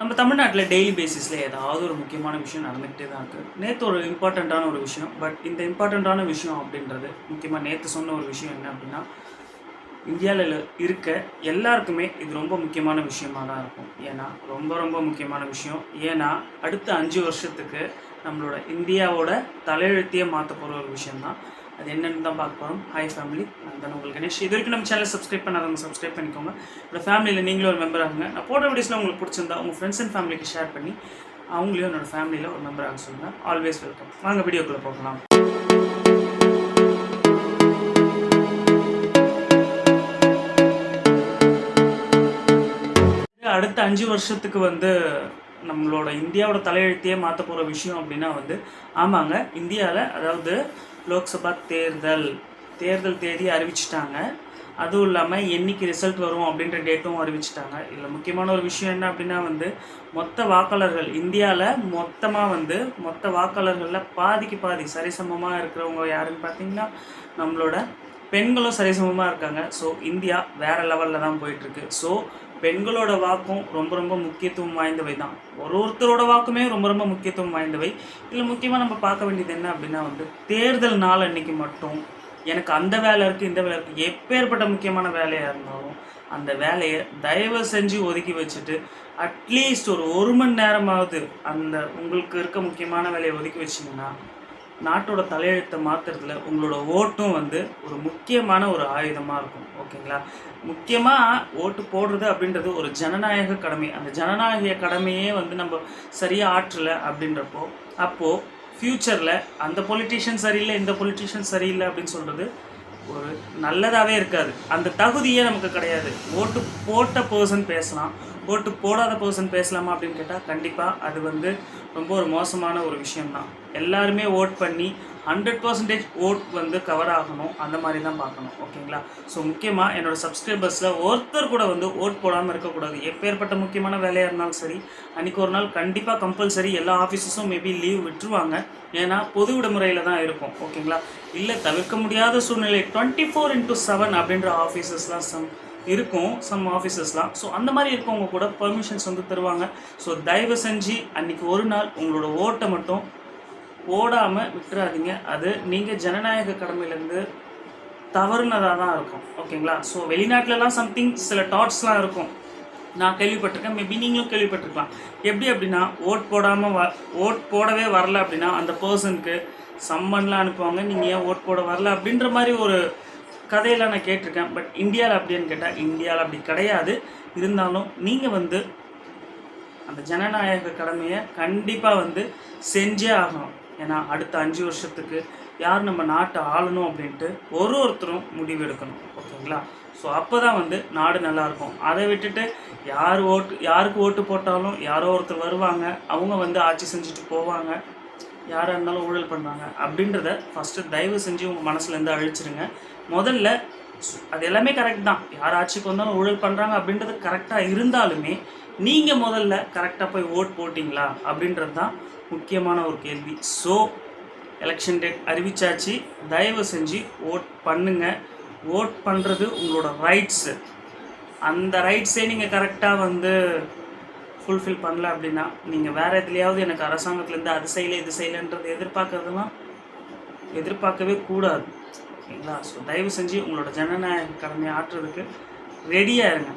நம்ம தமிழ்நாட்டில் டெய்லி பேசிஸில் ஏதாவது ஒரு முக்கியமான விஷயம் நடந்துக்கிட்டே தான் இருக்குது நேற்று ஒரு இம்பார்ட்டண்ட்டான ஒரு விஷயம். பட் இந்த இம்பார்ட்டண்ட்டான விஷயம் அப்படின்றது முக்கியமாக நேற்று சொன்ன ஒரு விஷயம் என்ன அப்படின்னா இந்தியாவில் இருக்க எல்லாருக்குமே இது ரொம்ப முக்கியமான விஷயமா தான் இருக்கும். ஏன்னா ரொம்ப ரொம்ப முக்கியமான விஷயம். ஏன்னா அடுத்த அஞ்சு வருஷத்துக்கு நம்மளோட இந்தியாவோட தலையெழுத்தையே மாற்ற போகிற ஒரு விஷயம்தான். அது என்னென்னு தான் பார்க்க போகிறோம் ஹாய் ஃபேமிலி நான் தான் உங்களுக்கு கணேஷ். இது வரைக்கும் நம்ம சேனல் சப்ஸ்கிரைப் பண்ணாதவங்க சப்ஸ்கிரைப் பண்ணிக்கோங்க. என்னோட ஃபேமிலியில் நீங்களும் ஒரு மெம்பர் ஆகுங்க. நான் போடுற வீடியோஸில் உங்களுக்கு பிடிச்சிருந்தா உங்கள் ஃப்ரெண்ட்ஸ் அண்ட் ஃபேமிலிக்கு ஷேர் பண்ணி அவங்களையும் என்னோட ஃபேமிலியில் ஒரு மெம்பர் ஆக சொல்லுங்கள் ஆல்வேஸ் வெல்கம் வாங்க வீடியோக்குள்ளே போகலாம். அடுத்த அஞ்சு வருஷத்துக்கு வந்து நம்மளோட இந்தியாவோட தலையெழுத்தையே மாற்ற போகிற விஷயம் அப்படின்னா வந்து ஆமாங்க இந்தியாவில் அதாவது லோக்சபா தேர்தல் தேர்தல் தேதி அறிவிச்சிட்டாங்க. அதுவும் இல்லாமல் என்னைக்கு ரிசல்ட் வரும் அப்படின்ற டேட்டும் அறிவிச்சிட்டாங்க. இதில் முக்கியமான ஒரு விஷயம் என்ன அப்படின்னா வந்து மொத்த வாக்காளர்கள் இந்தியாவில் மொத்தமாக வந்து மொத்த வாக்காளர்களில் பாதிக்கு பாதி சரிசமமாக இருக்கிறவங்க யாருன்னு பார்த்தீங்கன்னா நம்மளோட பெண்களும் சரிசமமாக இருக்காங்க. ஸோ இந்தியா வேறு லெவலில் தான் போயிட்டுருக்கு. ஸோ பெண்களோட வாக்கும் ரொம்ப ரொம்ப முக்கியத்துவம் வாய்ந்தவை தான். ஒரு ஒருத்தரோட வாக்குமே ரொம்ப ரொம்ப முக்கியத்துவம் வாய்ந்தவை. இதில் முக்கியமாக நம்ம பார்க்க வேண்டியது என்ன அப்படின்னா வந்து தேர்தல் நாள் அன்னைக்கு மட்டும் எனக்கு அந்த வேலை இருக்குது இந்த வேலை இருக்குது எப்பேற்பட்ட முக்கியமான வேலையாக இருந்தாலும் அந்த வேலையை தயவு செஞ்சு ஒதுக்கி வச்சுட்டு அட்லீஸ்ட் ஒரு ஒரு மணி நேரமாவது அந்த உங்களுக்கு இருக்க முக்கியமான வேலையை ஒதுக்கி வச்சிங்கன்னா நாட்டோட தலையெழுத்தை மாற்றுறதுல உங்களோட ஓட்டும் வந்து ஒரு முக்கியமான ஒரு ஆயுதமாக இருக்கும் ஓகேங்களா? முக்கியமாக ஓட்டு போடுறது அப்படின்றது ஒரு ஜனநாயக கடமை. அந்த ஜனநாயக கடமையே வந்து நம்ம சரியாக ஆற்றலை அப்படின்றப்போ அப்போது ஃப்யூச்சரில் அந்த பொலிட்டிஷியன் சரியில்லை இந்த பொலிட்டிஷியன் சரியில்லை அப்படின்னு சொல்கிறது ஒரு நல்லதாகவே இருக்காது. அந்த தகுதியே நமக்கு கிடையாது. ஓட்டு போட்ட பர்சன் பேசலாம் ஓட்டு போடாத பர்சன் பேசலாமா அப்படின்னு கேட்டால் கண்டிப்பாக அது வந்து ரொம்ப ஒரு மோசமான ஒரு விஷயம்தான். எல்லாருமே ஓட் பண்ணி ஹண்ட்ரட் பர்சன்டேஜ் ஓட் வந்து கவர் ஆகணும். அந்த மாதிரி தான் பார்க்கணும் ஓகேங்களா ஸோ முக்கியமாக என்னோடய சப்ஸ்கிரைபர்ஸில் ஒருத்தர் கூட வந்து ஓட் போடாமல் இருக்கக்கூடாது. எப்பேற்பட்ட முக்கியமான வேலையாக இருந்தாலும் சரி அன்றைக்கி ஒரு நாள் கண்டிப்பாக கம்பல்சரி எல்லா ஆஃபீஸஸும் மேபி லீவ் விட்டுருவாங்க. ஏன்னா பொது விடுமுறையில் தான் இருக்கும். ஓகேங்களா இல்லை தவிர்க்க முடியாத சூழ்நிலை டுவெண்ட்டி ஃபோர் இன்ட்டு செவன் அப்படின்ற ஆஃபீஸஸ்லாம் சம் இருக்கும் சம் ஆஃபீஸஸ்லாம் ஸோ அந்த மாதிரி இருக்கவங்க கூட பர்மிஷன்ஸ் வந்து தருவாங்க. ஸோ தயவு செஞ்சு அன்றைக்கி ஒரு நாள் உங்களோட ஓட்டை மட்டும் ஓடாமல் விட்டுறாதீங்க. அது நீங்கள் ஜனநாயக கடமையிலேருந்து தவறுனதாக தான் இருக்கும். ஓகேங்களா ஸோ வெளிநாட்டிலலாம் சம்திங் சில டாட்ஸ்லாம் இருக்கும். நான் கேள்விப்பட்டிருக்கேன். மேபி நீங்களும் கேள்விப்பட்டிருக்கலாம். எப்படி அப்படின்னா ஓட் போடாமல் வ ஓட் போடவே வரல அப்படின்னா அந்த பர்சனுக்கு சம்மன்லாம் அனுப்புவாங்க. நீங்கள் ஏன் ஓட் போட வரல அப்படின்ற மாதிரி ஒரு கதையெல்லாம் நான் கேட்டிருக்கேன் பட் இந்தியாவில் அப்படின்னு கேட்டால் இந்தியாவில் அப்படி கிடையாது. இருந்தாலும் நீங்கள் வந்து அந்த ஜனநாயக கடமையை கண்டிப்பாக வந்து செஞ்சே ஆகணும். ஏன்னா அடுத்த அஞ்சு வருஷத்துக்கு யார் நம்ம நாட்டை ஆளணும் அப்படின்ட்டு ஒரு ஒருத்தரும் முடிவு எடுக்கணும். ஓகேங்களா? ஸோ அப்போ தான் வந்து நாடு நல்லாயிருக்கும் அதை விட்டுட்டு யார் ஓட்டு யாருக்கு ஓட்டு போட்டாலும் யாரோ ஒருத்தர் வருவாங்க. அவங்க வந்து ஆட்சி செஞ்சுட்டு போவாங்க. யாராக இருந்தாலும் ஊழல் பண்ணுறாங்க அப்படின்றத ஃபஸ்ட்டு தயவு செஞ்சு உங்கள் மனசுலேருந்து அழிச்சிருங்க. முதல்ல அது எல்லாமே கரெக்ட் தான். யார் ஆட்சிக்கு வந்தாலும் ஊழல் பண்ணுறாங்க அப்படின்றது கரெக்டாக இருந்தாலுமே நீங்கள் முதல்ல கரெக்டாக போய் ஓட் போட்டிங்களா? அப்படின்றது தான் முக்கியமான ஒரு கேள்வி. ஸோ எலெக்ஷன் டேட் அறிவிச்சாச்சு. தயவு செஞ்சு ஓட் பண்ணுங்கள் ஓட் பண்ணுறது உங்களோட ரைட்ஸு அந்த ரைட்ஸே நீங்கள் கரெக்டாக வந்து ஃபுல்ஃபில் பண்ணல அப்படின்னா நீங்கள் வேறு எதுலையாவது எனக்கு அரசாங்கத்துலேருந்து அது செய்யலை இது செய்யலைன்றது எதிர்பார்க்கறதுலாம் எதிர்பார்க்கவே கூடாது. ஓகேங்களா ஸோ தயவு செஞ்சு உங்களோட ஜனநாயக கடமையை ஆற்றுறதுக்கு ரெடியாக இருங்க.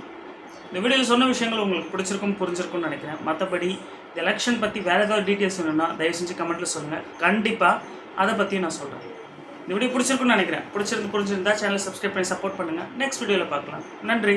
இந்த வீடியோவில் சொன்ன விஷயங்கள் உங்களுக்கு பிடிச்சிருக்கும் புரிஞ்சிருக்கும்னு நினைக்கிறேன். மற்றபடி எலெக்ஷன் பற்றி வேறு ஏதாவது டீட்டெயில்ஸ் வேணும்னா தயவு செஞ்சு கமெண்ட்டில் சொல்லுங்கள் கண்டிப்பாக அதை பற்றியும் நான் சொல்கிறேன் இந்த வீடியோ பிடிச்சிருக்குன்னு நினைக்கிறேன். பிடிச்சிருந்து புரிஞ்சிருந்தா சேனல் சப்ஸ்கிரைப் பண்ணி சப்போர்ட் பண்ணுங்கள் நெக்ஸ்ட் வீடியோவில் பார்க்கலாம். நன்றி.